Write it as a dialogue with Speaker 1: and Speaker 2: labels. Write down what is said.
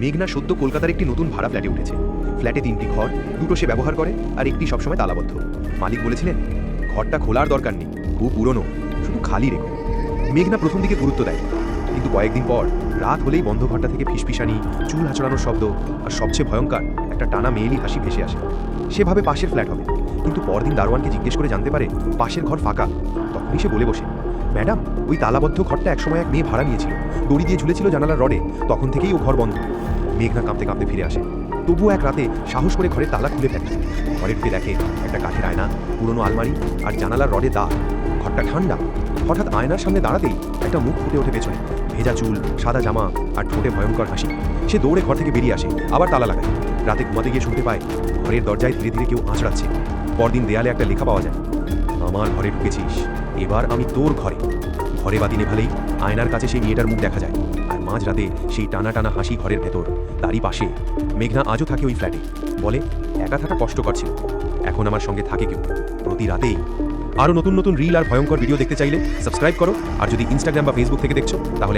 Speaker 1: মেঘনা সদ্য কলকাতার একটি নতুন ভাড়া ফ্ল্যাটে উঠেছে। ফ্ল্যাটে তিনটি ঘর, দুটো সে ব্যবহার করে আর একটি সবসময় তালাবদ্ধ। মালিক বলেছিলেন, ঘরটা খোলার দরকার নেই, খুব পুরনো, শুধু খালি রেখো। মেঘনা প্রথম দিকে গুরুত্ব দেয়, কিন্তু কয়েকদিন পর রাত হলেই বন্ধ ঘরটা থেকে ফিসফিসানি, চুল আচড়ানোর শব্দ আর সবচেয়ে ভয়ঙ্কর, একটা টানা মেয়েলি হাসি ভেসে আসে। সেভাবে পাশের ফ্ল্যাট হবে, কিন্তু পরদিন দারোয়ানকে জিজ্ঞেস করে জানতে পারে পাশের ঘর ফাঁকা। তখনই সে বলে বসে, ম্যাডাম, ওই তালাবদ্ধ ঘরটা একসময় এক মেয়ে ভাড়া নিয়েছিল। দড়ি দিয়ে ঝুলেছিল জানালার রডে, তখন থেকেই ও ঘর বন্ধ। মেঘনা কাঁপতে কাঁপতে ফিরে আসে। তবুও এক রাতে সাহস করে ঘরের তালা খুলে ফেলে ঘরে ঢুকে দেখে একটা কাঠের আয়না, পুরনো আলমারি আর জানালার রডে দাগ। ঘরটা ঠান্ডা। হঠাৎ আয়নার সামনে দাঁড়াতেই একটা মুখ ফুটে ওঠে পেছনে। ভেজা চুল, সাদা জামা আর ঠোঁটে ভয়ঙ্কর হাসি। সে দৌড়ে ঘর থেকে বেরিয়ে আসে, আবার তালা লাগায়। রাতে ঘুমাতে গিয়ে শুনতে পায়, ঘরের দরজায় ধীরে ধীরে কেউ আঁচড়াচ্ছে। পরদিন দেয়ালে একটা লেখা পাওয়া যায়, আমার ঘরে ঢুকেছিস, এবার আমি তোর ঘরে। ঘরে বাতি নেভালেই আয়নার কাছে সেই মেয়েটার মুখ দেখা যায়। আর মাঝরাতে সেই টানা টানা হাসি ঘরের ভেতর, তারই পাশে মেঘনা আজও থাকে ওই ফ্ল্যাটে বলে, একা থাকা কষ্টকর ছিল। এখন আমার সঙ্গে থাকে কেউ? প্রতি রাতেই। আরও নতুন নতুন রিল আর ভয়ঙ্কর ভিডিও দেখতে চাইলে সাবস্ক্রাইব করো। আর যদি ইনস্টাগ্রাম বা ফেসবুক থেকে দেখছ, তাহলে